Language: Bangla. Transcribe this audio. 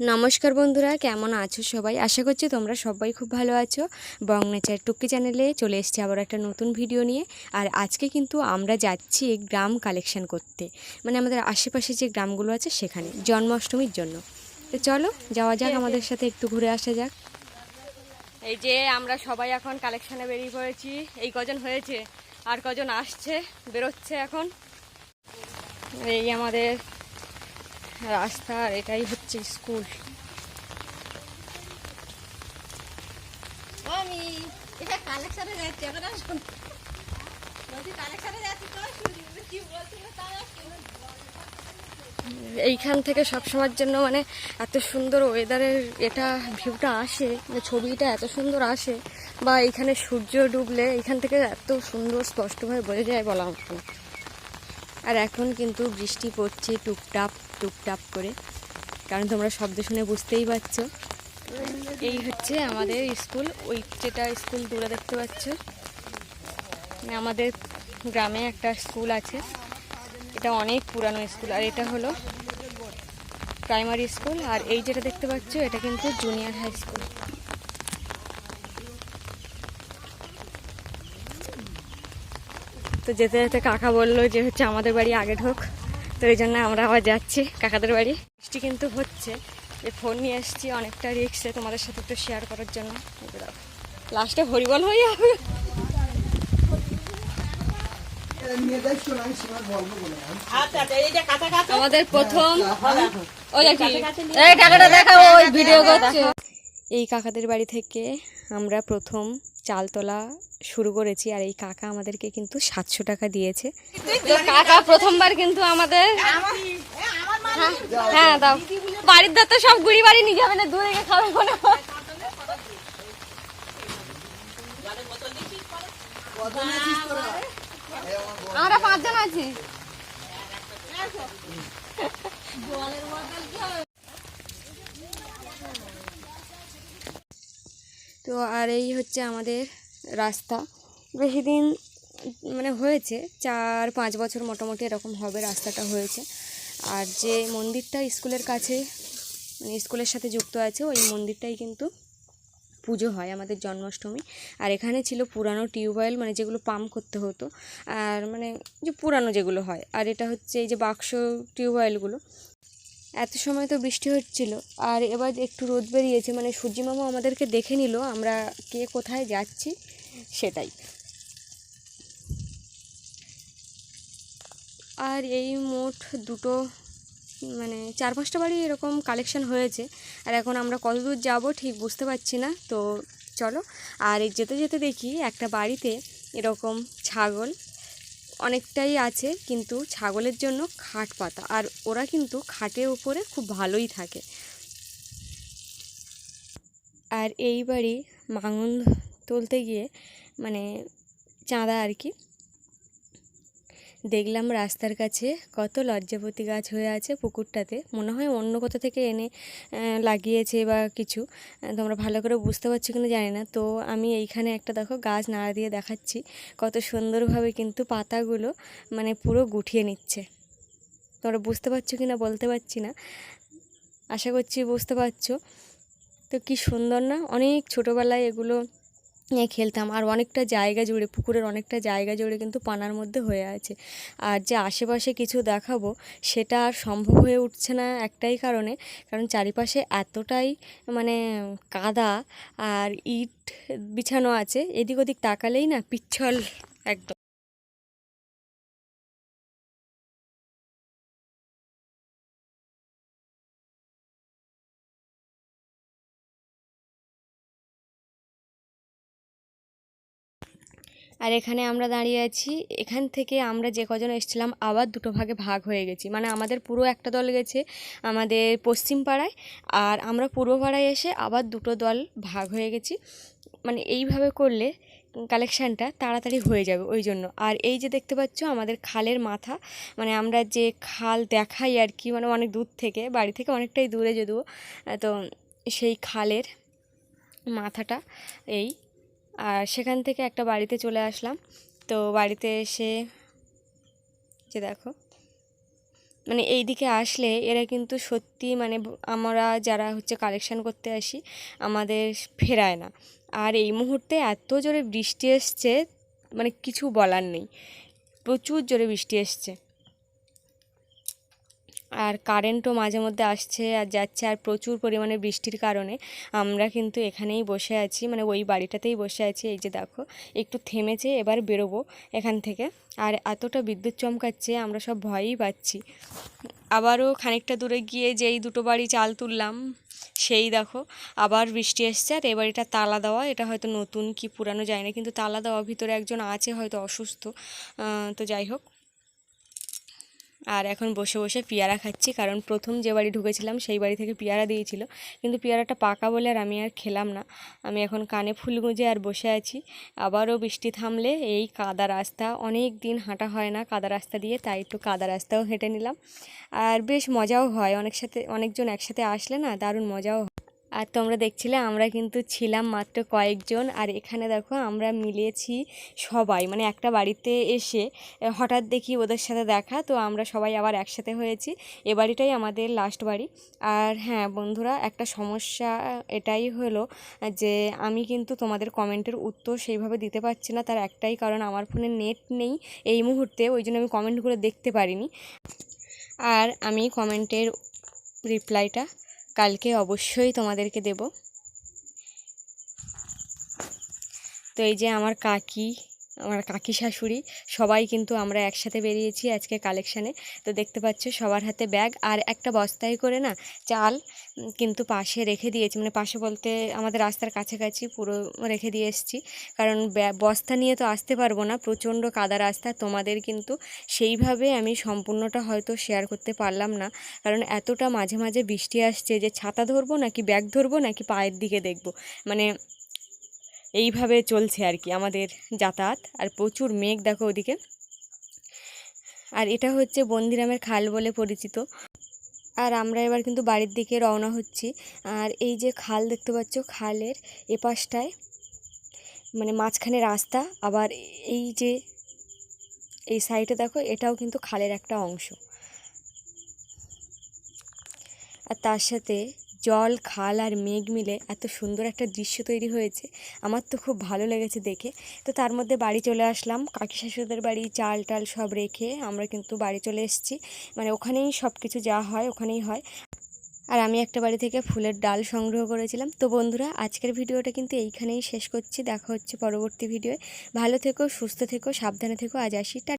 নমস্কার বন্ধুরা কেমন আছো সবাই? আশা করছি তোমরা সবাই খুব ভালো আছো। বং নেচার টুকি চ্যানেলে চলে এসেছি আবার একটা নতুন ভিডিও নিয়ে। আর আজকে কিন্তু আমরা যাচ্ছি গ্রাম কালেকশন করতে। মানে আমাদের আশেপাশে যে গ্রামগুলো আছে সেখানে জন্মাষ্টমীর জন্য। তো চলো যাওয়া যাক আমাদের সাথে একটু ঘুরে আসা যাক। এই যে আমরা সবাই এখন কালেকশানে বেরিয়ে পড়েছি। এই কজন হয়েছে আর কজন আসছে বেরোচ্ছে এখন। এই আমাদের রাস্তা আর এটাই হচ্ছে স্কুল। এইখান থেকে সব সময়ের জন্য মানে এত সুন্দর ওয়েদারের এটা ভিউটা আসে মানে ছবিটা এত সুন্দর আসে বা এইখানে সূর্য ডুবলে এইখান থেকে এত সুন্দর স্পষ্টভাবে বোঝা যায় বলা না। আর এখন কিন্তু বৃষ্টি পড়ছে টুপটাপ টুপটাপ করে। কারণ তোমরা শব্দ শুনে বুঝতেই পারছ। এই হচ্ছে আমাদের স্কুল, ওই যেটা স্কুল দূরে দেখতে পাচ্ছ। মানে আমাদের গ্রামে একটা স্কুল আছে। এটা অনেক পুরানো স্কুল। আর এটা হলো প্রাইমারি স্কুল। আর এই যেটা দেখতে পাচ্ছ, এটা কিন্তু জুনিয়র হাই স্কুল। তো যেতে যেতে কাকা বলল যে হচ্ছে আমাদের বাড়ি আগে ঢোক তো এই জন্য আমরা আবার যাচ্ছি কাকাদের বাড়ি। বৃষ্টি কিন্তু হচ্ছে যে ফোন নিয়ে এসেছি অনেকটা রিক্সে তোমাদের সাথে একটু শেয়ার করার জন্য। লাস্টে হরিবল হয়ে যাবে। আমাদের প্রথম এই কাকাদের বাড়ি থেকে আমরা প্রথম চাল তোলা শুরু করেছি আর এই কাকা আমাদেরকে কিন্তু সাতশো টাকা দিয়েছে। কাকা প্রথমবার কিন্তু আমাদের হ্যাঁ, দাও। বাড়ির দাঁত তো সব গুড়ি বাড়ি নিয়ে যাবে না দূরে গিয়ে খাবে হয়। আমরা পাঁচজন আছি। তো আর এই হচ্ছে আমাদের রাস্তা। বেশি দিন মানে হয়েছে, চার পাঁচ বছর মোটামুটি এরকম হবে রাস্তাটা হয়েছে। আর যে মন্দিরটা স্কুলের কাছে মানে স্কুলের সাথে যুক্ত আছে, ওই মন্দিরটাই কিন্তু পুজো হয় আমাদের জন্মাষ্টমী। আর এখানে ছিল পুরানো টিউবওয়েল মানে যেগুলো পাম্প করতে হতো। আর মানে যে পুরানো যেগুলো হয়। আর এটা হচ্ছে এই যে বাক্স টিউবওয়েলগুলো। এত সময় তো বৃষ্টি হচ্ছিল। আর এবার একটু রোদ বেরিয়েছে মানে সূর্যিমামা আমাদেরকে দেখে নিল আমরা কে কোথায় যাচ্ছি সেটাই। আর এই মোট দুটো মানে চার পাঁচটা বাড়ি এরকম কালেকশন হয়েছে। আর এখন আমরা কতদূর যাব ঠিক বুঝতে পারছি না, তো চলো। আর যেতে যেতে দেখি একটা বাড়িতে এরকম ছাগল অনেকটাই আছে, কিন্তু ছাগলের জন্য খাট পাতা। আর ওরা কিন্তু খাটের উপরে খুব ভালোই থাকে। আর এই বাড়ি মাঙন তুলতে গিয়ে মানে চাঁদা আর কি দেখলাম রাস্তার কাছে কত লজ্জাপতি গাছ হয়ে আছে পুকুরটাতে। মনে হয় অন্য কোথা থেকে এনে লাগিয়েছে বা কিছু। তোমরা ভালো করে বুঝতে পারছ কিনা জানি না। তো আমি এইখানে একটা দেখো গাছ নাড়া দিয়ে দেখাচ্ছি। কত সুন্দরভাবে কিন্তু পাতাগুলো মানে পুরো গুঠিয়ে নিচ্ছে। তোমরা বুঝতে পারছ কি না বলতে পারছি না। আশা করছি বুঝতে পারছ। তো কি সুন্দর না? অনেক ছোটোবেলায় এগুলো খেলতাম। আর অনেকটা জায়গা জুড়ে, পুকুরের অনেকটা জায়গা জুড়ে কিন্তু পানার মধ্যে হয়ে আছে। আর যে আশেপাশে কিছু দেখাবো, সেটা আর সম্ভব হয়ে উঠছে না একটাই কারণে। কারণ চারিপাশে এতটাই মানে কাদা আর ইট বিছানো আছে, এদিক ওদিক তাকালেই না পিচ্ছল একদম। আর এখানে আমরা দাঁড়িয়ে আছি, এখান থেকে আমরা যে কজন এসেছিলাম, আবার দুটো ভাগে ভাগ হয়ে গেছি। মানে আমাদের পুরো একটা দল গেছে, আমাদের পশ্চিম পাড়ায়, আর আমরা পূর্ব পাড়ায় এসে আবার দুটো দল ভাগ হয়ে গেছি। মানে এইভাবে করলে কালেকশানটা তাড়াতাড়ি হয়ে যাবে ওই জন্য। আর এই যে দেখতে পাচ্ছ, আমাদের খালের মাথা মানে আমরা যে খাল দেখাই আর কি মানে অনেক দূর থেকে, বাড়ি থেকে অনেকটাই দূরে যদিও, তো সেই খালের মাথাটা এই আর সেখান থেকে একটা বাড়িতে চলে আসলাম। তো বাড়িতে এসে যে দেখো মানে এই দিকে আসলে এরা কিন্তু সত্যি মানে আমরা যারা হচ্ছে কালেকশন করতে আসি, আমাদের ফেরায় না। আর এই মুহূর্তে এত জোরে বৃষ্টি এসছে মানে কিছু বলার নেই। প্রচুর জোরে বৃষ্টি এসছে। আর কারেন্টও মাঝে মধ্যে আসছে আর যাচ্ছে আর প্রচুর পরিমাণে বৃষ্টির কারণে। আমরা কিন্তু এখানেই বসে আছি মানে ওই বাড়িটাতেই বসে আছি, এই যে দেখো। একটু থেমেছে, এবার বেরোবো এখান থেকে। আর এতটা বিদ্যুৎ চমকাচ্ছে, আমরা সব ভয়ই পাচ্ছি। আবারও খানিকটা দূরে গিয়ে যেই দুটো বাড়ি চাল তুললাম, সেই দেখো, আবার বৃষ্টি এসছে। আর এবার এটা তালা দেওয়া, এটা হয়তো নতুন কি পুরানো যায় না। কিন্তু তালা দেওয়া ভিতরে একজন আছে হয়তো অসুস্থ তো যাই হোক। আর এখন বসে বসে পেয়ারা খাচ্ছি, কারণ প্রথম যে বাড়ি ঢুকেছিলাম সেই বাড়ি থেকে পেয়ারা দিয়েছিল। কিন্তু পেয়ারাটা পাকা বলে আর আমি আর খেলাম না। আমি এখন কানে ফুল গুঁজে আর বসে আছি। আবারও বৃষ্টি থামলে এই কাদা রাস্তা, অনেক দিন হাঁটা হয় না কাদা রাস্তা দিয়ে, তাই একটু কাদা রাস্তাও হেঁটে নিলাম। আর বেশ মজাও হয়, অনেক সাথে, অনেকজন একসাথে আসলে না, দারুণ মজাও হয়। আর তোমরা দেখছিলে, আমরা কিন্তু ছিলাম মাত্র কয়েকজন। আর এখানে দেখো, আমরা মিলেছি সবাই। মানে একটা বাড়িতে এসে হঠাৎ দেখি ওদের সাথে দেখা, তো আমরা সবাই আবার একসাথে হয়েছি। এ বাড়িটাই আমাদের লাস্ট বাড়ি। আর হ্যাঁ বন্ধুরা, একটা সমস্যা এটাই হলো যে, আমি কিন্তু তোমাদের কমেন্টের উত্তর সেইভাবে দিতে পারছি না। তার একটাই কারণ, আমার ফোনে নেট নেই এই মুহূর্তে, ওই জন্য আমি কমেন্টগুলো দেখতে পারিনি। আর আমি কমেন্টের রিপ্লাইটা কালকে অবশ্যই তোমাদেরকে দেব। তো এই যে আমার কাকি আমার কাকি শাশুড়ি, সবাই কিন্তু আমরা একসাথে বেরিয়েছি আজকে কালেকশানে তো দেখতে পাচ্ছ সবার হাতে ব্যাগ আর একটা বস্তায় করে না চাল কিন্তু পাশে রেখে দিয়েছি। মানে পাশে বলতে আমাদের রাস্তার কাছাকাছি পুরো রেখে দিয়ে এসেছি। কারণ বস্তা নিয়ে তো আসতে পারব না, প্রচণ্ড কাদা রাস্তা। তোমাদের কিন্তু সেইভাবে আমি সম্পূর্ণটা হয়তো শেয়ার করতে পারলাম না। কারণ এতটা মাঝে মাঝে বৃষ্টি আসছে যে ছাতা ধরবো নাকি ব্যাগ ধরবো নাকি পায়ের দিকে দেখব। মানে এইভাবে চলছে আর কি আমাদের যাতায়াত। আর প্রচুর মেঘ দেখো ওদিকে। আর এটা হচ্ছে বন্দিরামের খাল বলে পরিচিত। আর আমরা এবার কিন্তু বাড়ির দিকে রওনা হচ্ছি। আর এই যে খাল দেখতে পাচ্ছ, খালের এপাশটায় মানে মাঝখানে রাস্তা। আবার এই যে, এই সাইডে দেখো, এটাও কিন্তু খালের একটা অংশ। আর তার সাথে জল, খাল আর মেঘ মিলে এত সুন্দর একটা দৃশ্য তৈরি হয়েছে। আমার তো খুব ভালো লেগেছে দেখে। তো তার মধ্যে বাড়ি চলে আসলাম। কাকি শাশুদের বাড়ি চাল টাল সব রেখে আমরা কিন্তু বাড়ি চলে এসেছি। মানে ওখানেই সব কিছু যা হয়, ওখানেই হয়। আর আমি একটা বাড়ি থেকে ফুলের ডাল সংগ্রহ করেছিলাম। তো বন্ধুরা, আজকের ভিডিওটা কিন্তু এইখানেই শেষ করছি। দেখা হচ্ছে পরবর্তী ভিডিওয়ে। ভালো থেকো, সুস্থ থেকো, সাবধানে থেকো। আজ আসি।